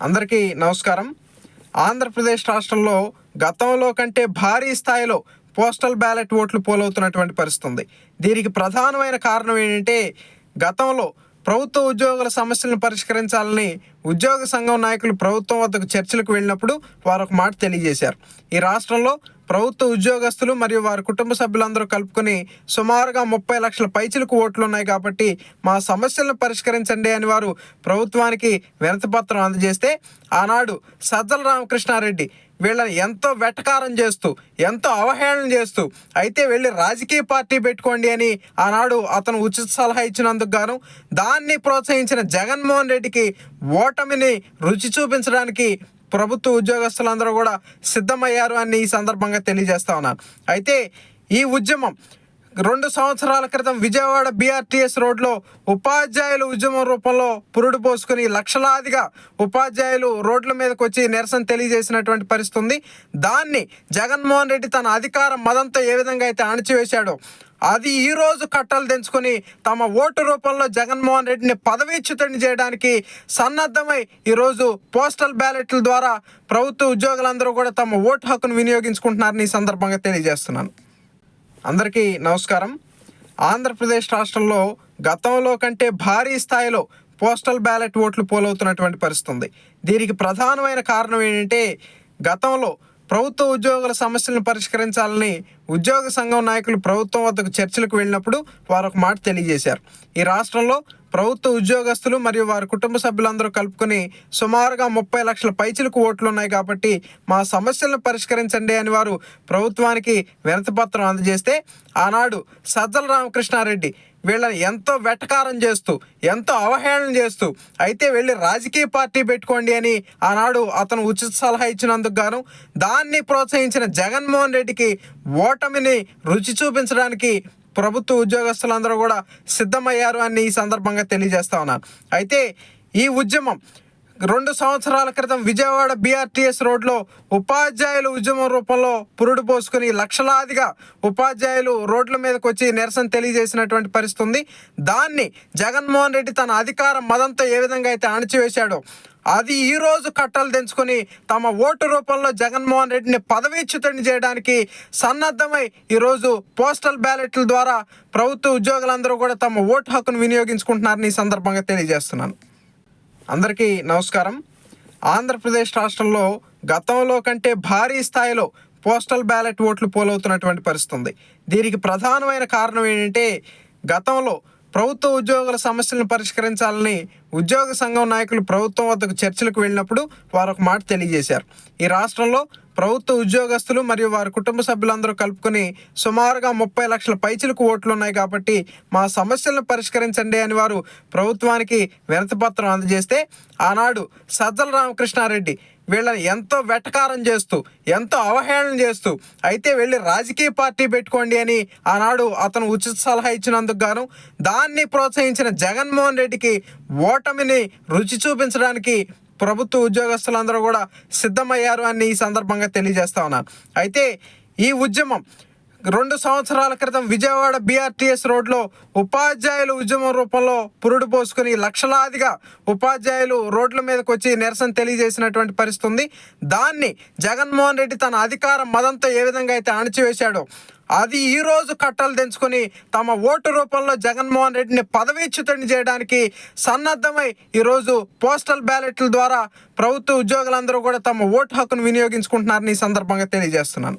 అందరికీ నమస్కారం. ఆంధ్రప్రదేశ్ రాష్ట్రంలో గతంలో కంటే భారీ స్థాయిలో పోస్టల్ బ్యాలెట్ ఓట్లు పోలవుతున్నటువంటి పరిస్థితి ఉంది దీనికి ప్రధానమైన కారణం ఏంటంటే గతంలో ప్రభుత్వ ఉద్యోగుల సమస్యలను పరిష్కరించాలని ఉద్యోగ సంఘం నాయకులు ప్రభుత్వం వద్దకు చర్చలకు వెళ్ళినప్పుడు వారు ఒక మాట తెలియజేశారు. ఈ రాష్ట్రంలో ప్రభుత్వ ఉద్యోగస్తులు మరియు వారి కుటుంబ సభ్యులందరూ కలుపుకొని సుమారుగా ముప్పై లక్షల పైచిలకు ఓట్లు ఉన్నాయి కాబట్టి మా సమస్యలను పరిష్కరించండి అని వారు ప్రభుత్వానికి వినతిపత్రం అందజేస్తే ఆనాడు సజ్జల రామకృష్ణారెడ్డి వీళ్ళని ఎంతో వెటకారం చేస్తూ ఎంతో అవహేళన చేస్తూ అయితే వెళ్ళి రాజకీయ పార్టీ పెట్టుకోండి అని ఆనాడు అతను ఉచిత సలహా ఇచ్చినందుకు గాను దాన్ని ప్రోత్సహించిన జగన్మోహన్ రెడ్డికి ఓటమిని రుచి చూపించడానికి ప్రభుత్వ ఉద్యోగస్తులందరూ కూడా సిద్ధమయ్యారు అని ఈ సందర్భంగా తెలియజేస్తా ఉన్నాను. అయితే ఈ ఉద్యమం రెండు సంవత్సరాల క్రితం విజయవాడ బీఆర్టీఎస్ రోడ్లో ఉపాధ్యాయులు ఉద్యమం రూపంలో పురుడు పోసుకుని లక్షలాదిగా ఉపాధ్యాయులు రోడ్ల మీదకి వచ్చి నిరసన తెలియజేసినటువంటి పరిస్థితి ఉంది. దాన్ని జగన్మోహన్ రెడ్డి తన అధికార మదంతో ఏ విధంగా అయితే అణచివేశాడో అది ఈ రోజు కట్టలు తెంచుకొని తమ ఓటు రూపంలో జగన్మోహన్ రెడ్డిని పదవీచ్యుతుని చేయడానికి సన్నద్ధమై ఈరోజు పోస్టల్ బ్యాలెట్ల ద్వారా ప్రభుత్వ ఉద్యోగులందరూ కూడా తమ ఓటు హక్కును వినియోగించుకుంటున్నారని ఈ సందర్భంగా తెలియజేస్తున్నాను. అందరికీ నమస్కారం. ఆంధ్రప్రదేశ్ రాష్ట్రంలో గతంలో కంటే భారీ స్థాయిలో పోస్టల్ బ్యాలెట్ ఓట్లు పోలవుతున్నటువంటి పరిస్థితి ఉంది దీనికి ప్రధానమైన కారణం ఏంటంటే గతంలో ప్రభుత్వ ఉద్యోగుల సమస్యలను పరిష్కరించాలని ఉద్యోగ సంఘం నాయకులు ప్రభుత్వం వద్దకు చర్చలకు వెళ్ళినప్పుడు వారు ఒక మాట తెలియజేశారు. ఈ రాష్ట్రంలో ప్రభుత్వ ఉద్యోగస్తులు మరియు వారి కుటుంబ సభ్యులందరూ కలుపుకొని సుమారుగా ముప్పై లక్షల పైచిలకు ఓట్లు ఉన్నాయి కాబట్టి మా సమస్యలను పరిష్కరించండి అని వారు ప్రభుత్వానికి వినతిపత్రం అందజేస్తే ఆనాడు సజ్జల రామకృష్ణారెడ్డి వీళ్ళని ఎంతో వెటకారం చేస్తూ ఎంతో అవహేళన చేస్తూ అయితే వెళ్ళి రాజకీయ పార్టీ పెట్టుకోండి అని ఆనాడు అతను ఉచిత సలహా ఇచ్చినందుకు గాను దాన్ని ప్రోత్సహించిన జగన్మోహన్ రెడ్డికి ఓటమిని రుచి చూపించడానికి ప్రభుత్వ ఉద్యోగస్తులందరూ కూడా సిద్ధమయ్యారు అని ఈ సందర్భంగా తెలియజేస్తా ఉన్నాను అయితే ఈ ఉద్యమం రెండు సంవత్సరాల క్రితం విజయవాడ బీఆర్టీఎస్ రోడ్లో ఉపాధ్యాయులు ఉద్యమం రూపంలో పురుడు పోసుకుని లక్షలాదిగా ఉపాధ్యాయులు రోడ్ల మీదకి వచ్చి నిరసన తెలియజేసినటువంటి పరిస్థితి ఉంది దాన్ని జగన్మోహన్ రెడ్డి తన అధికార మదంతో ఏ విధంగా అయితే అణచివేశాడో అది ఈరోజు కట్టలు తెంచుకొని తమ ఓటు రూపంలో జగన్మోహన్ రెడ్డిని పదవీచ్యుతుని చేయడానికి సన్నద్ధమై ఈరోజు పోస్టల్ బ్యాలెట్ల ద్వారా ప్రభుత్వ ఉద్యోగులందరూ కూడా తమ ఓటు హక్కును వినియోగించుకుంటున్నారని ఈ సందర్భంగా తెలియజేస్తున్నాను. అందరికీ నమస్కారం. ఆంధ్రప్రదేశ్ రాష్ట్రంలో గతంలో కంటే భారీ స్థాయిలో పోస్టల్ బ్యాలెట్ ఓట్లు పోలవుతున్నటువంటి పరిస్థితి ఉంది దీనికి ప్రధానమైన కారణం ఏంటంటే గతంలో ప్రభుత్వ ఉద్యోగుల సమస్యలను పరిష్కరించాలని ఉద్యోగ సంఘం నాయకులు ప్రభుత్వం వద్దకు చర్చలకు వెళ్ళినప్పుడు వారు ఒక మాట తెలియజేశారు. ఈ రాష్ట్రంలో ప్రభుత్వ ఉద్యోగస్తులు మరియు వారి కుటుంబ సభ్యులందరూ కలుపుకొని సుమారుగా ముప్పై లక్షల పైచిలకు ఓట్లు ఉన్నాయి కాబట్టి మా సమస్యలను పరిష్కరించండి అని వారు ప్రభుత్వానికి వినతిపత్రం అందజేస్తే ఆనాడు సజ్జల రామకృష్ణారెడ్డి వీళ్ళని ఎంతో వెటకారం చేస్తూ ఎంతో అవహేళన చేస్తూ అయితే వెళ్ళి రాజకీయ పార్టీ పెట్టుకోండి అని ఆనాడు అతను ఉచిత సలహా ఇచ్చినందుకు గాను దాన్ని ప్రోత్సహించిన జగన్మోహన్ రెడ్డికి ఓటమిని రుచి చూపించడానికి ప్రభుత్వ ఉద్యోగస్తులందరూ కూడా సిద్ధమయ్యారు అని ఈ సందర్భంగా తెలియజేస్తా ఉన్నాను అయితే ఈ ఉద్యమం రెండు సంవత్సరాల క్రితం విజయవాడ బీఆర్టీఎస్ రోడ్లో ఉపాధ్యాయులు ఉద్యమం రూపంలో పురుడు పోసుకుని లక్షలాదిగా ఉపాధ్యాయులు రోడ్ల మీదకి వచ్చి నిరసన తెలియజేసినటువంటి పరిస్థితి ఉంది. దాన్ని జగన్మోహన్ రెడ్డి తన అధికార మదంతో ఏ విధంగా అయితే అణచివేశాడో అది ఈ రోజు కట్టలు తెంచుకొని తమ ఓటు రూపంలో జగన్మోహన్ రెడ్డిని పదవీచ్యుతుని చేయడానికి సన్నద్ధమై ఈరోజు పోస్టల్ బ్యాలెట్ల ద్వారా ప్రభుత్వ ఉద్యోగులందరూ కూడా తమ ఓటు హక్కును వినియోగించుకుంటున్నారని ఈ సందర్భంగా తెలియజేస్తున్నాను.